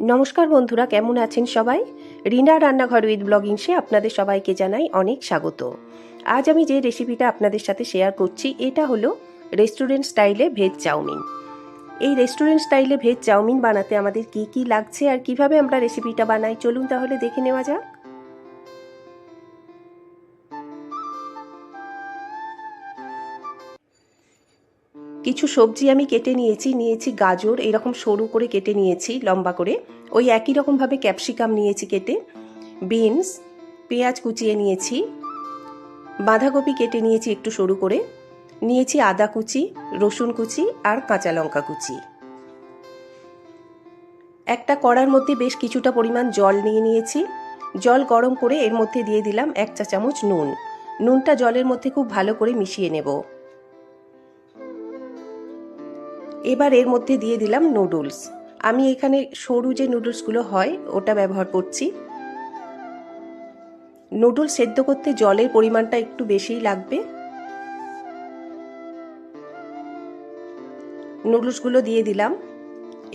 নমস্কার বন্ধুরা, কেমন আছেন সবাই? রিনা রান্নাঘর উইথ ব্লগিং সে আপনাদের সবাইকে জানাই অনেক স্বাগত। আজ আমি যে রেসিপিটা আপনাদের সাথে শেয়ার করছি, এটা হলো রেস্টুরেন্ট স্টাইলে ভেজ চাউমিন। এই রেস্টুরেন্ট স্টাইলে ভেজ চাউমিন বানাতে আমাদের কি কি লাগছে আর কীভাবে আমরা রেসিপিটা বানাই, চলুন তাহলে দেখে নেওয়া যাক। কিছু সবজি আমি কেটে নিয়েছি নিয়েছি গাজর, এরকম সরু করে কেটে নিয়েছি, লম্বা করে। ওই একই রকমভাবে ক্যাপসিকাম নিয়েছি কেটে। বিনস, পেঁয়াজ কুচিয়ে নিয়েছি। বাঁধাকপি কেটে নিয়েছি একটু সরু করে। নিয়েছি আদা কুচি, রসুন কুচি আর কাঁচা লঙ্কা কুচি। একটা কড়ার মধ্যে বেশ কিছুটা পরিমাণ জল নিয়ে নিয়েছি। জল গরম করে এর মধ্যে দিয়ে দিলাম এক চা চামচ নুন। নুনটা জলের মধ্যে খুব ভালো করে মিশিয়ে নেব। এবার এর মধ্যে দিয়ে দিলাম নুডলস আমি এখানে সরু যে নুডলসগুলো হয়, ওটা ব্যবহার করছি। নুডলস সেদ্ধ করতে জলের পরিমাণটা একটু বেশিই লাগবে। নুডলসগুলো দিয়ে দিলাম।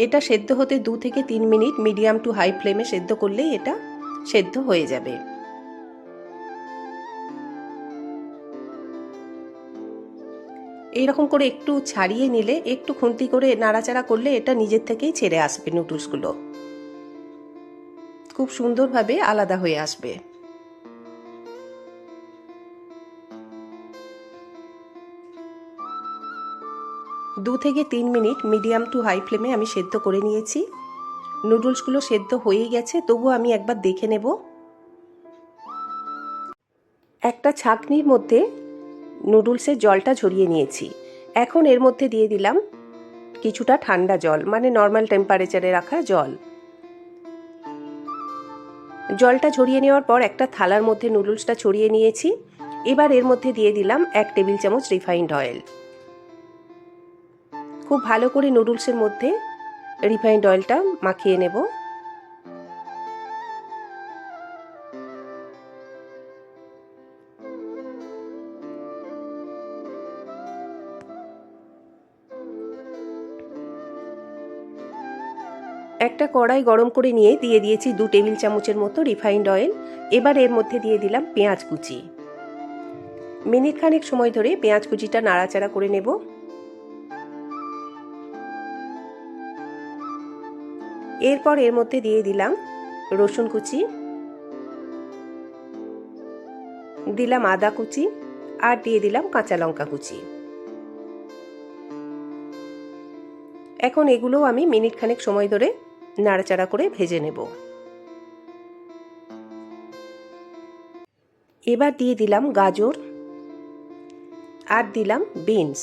এটা সেদ্ধ হতে দু থেকে তিন মিনিট মিডিয়াম টু হাই ফ্লেমে সেদ্ধ করলেই এটা সেদ্ধ হয়ে যাবে। এইরকম করে একটু ছাড়িয়ে নিলে, একটু খুন্তি করে নাড়াচাড়া করলে এটা নিজের থেকেই ছেড়ে আসবে নুডলসগুলো খুব সুন্দরভাবে আলাদা হয়ে আসবে। দু থেকে তিন মিনিট মিডিয়াম টু হাই ফ্লেমে আমি সেদ্ধ করে নিয়েছি। নুডলসগুলো সেদ্ধ হয়েই গেছে তবু আমি একবার দেখে নেব। একটা ছাঁকনির মধ্যে নুডলসের জলটা ঝরিয়ে নিয়েছি। এখন এর মধ্যে দিয়ে দিলাম কিছুটা ঠান্ডা জল মানে নর্মাল টেম্পারেচারে রাখা জল। জলটা ঝরিয়ে নেওয়ার পর একটা থালার মধ্যে নুডলসটা ছড়িয়ে নিয়েছি। এবার এর মধ্যে দিয়ে দিলাম এক টেবিল চামচ রিফাইন্ড অয়েল খুব ভালো করে নুডলসের মধ্যে রিফাইন্ড অয়েলটা মাখিয়ে নেব। একটা কড়াই গরম করে নিয়ে দিয়ে দিয়েছি দু টেবিল চামচের মতো রিফাইন্ড অয়েল। এবার এর মধ্যে দিয়ে দিলাম পেঁয়াজ কুচি। মিনিট খানেক সময় ধরে পেঁয়াজ কুচিটা নাড়াচাড়া করে নেব। এরপর এর মধ্যে দিয়ে দিলাম রসুন কুচি। দিলাম আদা কুচি আর দিয়ে দিলাম কাঁচা লঙ্কা কুচি। এখন এগুলো আমি মিনিট খানেক সময় ধরে নাড়াচাড়া করে ভেজে নেব। এবার দিয়ে দিলাম গাজর আর দিলাম বিনস।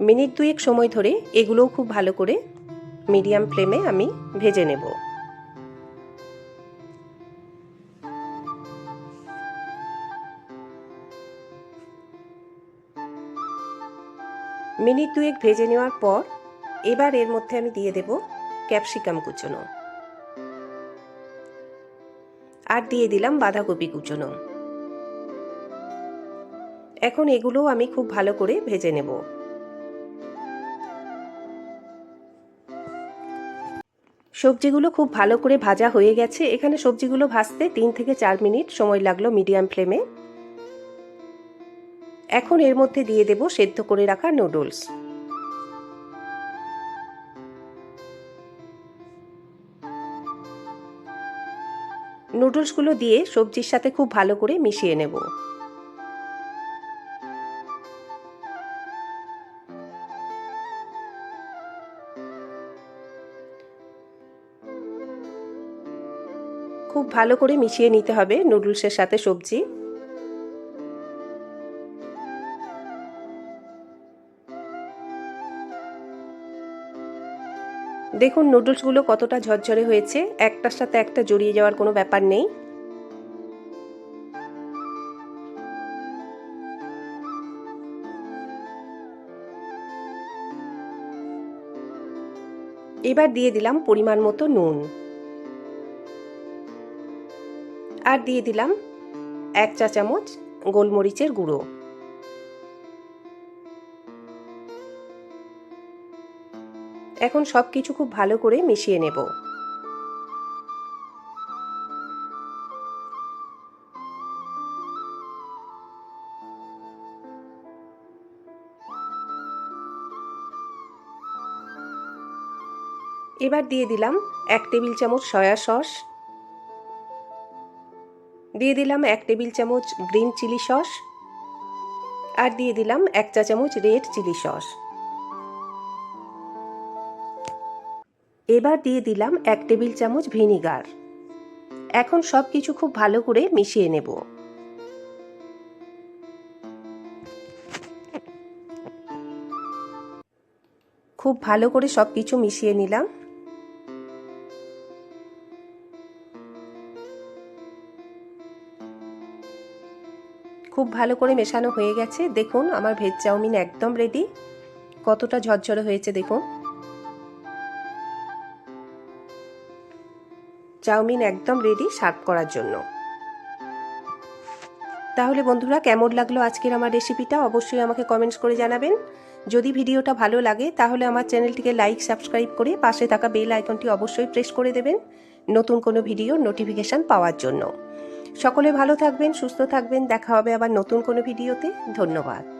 মিনিট দুয়েক সময় ধরে এগুলোও খুব ভালো করে মিডিয়াম ফ্লেমে আমি ভেজে নেব। মিনিট দুয়েক ভেজে নেওয়ার পর এবার এর মধ্যে আমি দিয়ে দেব ক্যাপসিকাম কুচনো। আর দিয়ে দিলাম বাঁধাকপি কুচনো। এখন এগুলোও আমি খুব ভালো করে ভেজে নেব। সবজিগুলো খুব ভালো করে ভাজা হয়ে গেছে। এখানে সবজিগুলো ভাজতে তিন থেকে চার মিনিট সময় লাগল মিডিয়াম ফ্লেমে। এখন এর মধ্যে দিয়ে দেব সেদ্ধ করে রাখা নুডলস। নুডলসগুলো দিয়ে সবজির সাথে খুব ভালো করে মিশিয়ে নেব। খুব ভালো করে মিশিয়ে নিতে হবে নুডলসের সাথে সবজি। দেখুন নুডলসগুলো কতটা ঝরঝরে হয়েছে। একটার সাথে একটা জড়িয়ে যাওয়ার কোনো ব্যাপার নেই। এবার দিয়ে দিলাম পরিমাণ মতো নুন। আর দিয়ে দিলাম এক চা চামচ গোলমরিচের গুঁড়ো। এখন সব কিছু খুব ভালো করে মিশিয়ে নেব। এবার দিয়ে দিলাম এক টেবিল চামচ সয়া সস। দিয়ে দিলাম এক টেবিল চামচ গ্রিন চিলি সস। আর দিয়ে দিলাম এক চা চামচ রেড চিলি সস। এবার দিয়ে দিলাম এক টেবিল চামচ ভিনিগার। এখন সব কিছু খুব ভালো করে মিশিয়ে নেব। খুব ভালো করে সব কিছু মিশিয়ে নিলাম। খুব ভালো করে মেশানো হয়ে গেছে। দেখুন, আমার ভেজ চাউমিন একদম রেডি কতটা ঝরঝরে হয়েছে, দেখুন। চাউমিন একদম রেডি সার্ভ করার জন্য। তাহলে বন্ধুরা, কেমন লাগল আজকের আমার রেসিপিটা অবশ্যই আমাকে কমেন্টস করে জানাবেন। যদি ভিডিওটা ভালো লাগে, তাহলে আমার চ্যানেলটিকে লাইক সাবস্ক্রাইব করে পাশে থাকা বেল আইকনটি অবশ্যই প্রেস করে দেবেন নতুন কোনো ভিডিও নোটিফিকেশান পাওয়ার জন্য। সকলে ভালো থাকবেন, সুস্থ থাকবেন, দেখা হবে আবার নতুন কোনো ভিডিওতে ধন্যবাদ।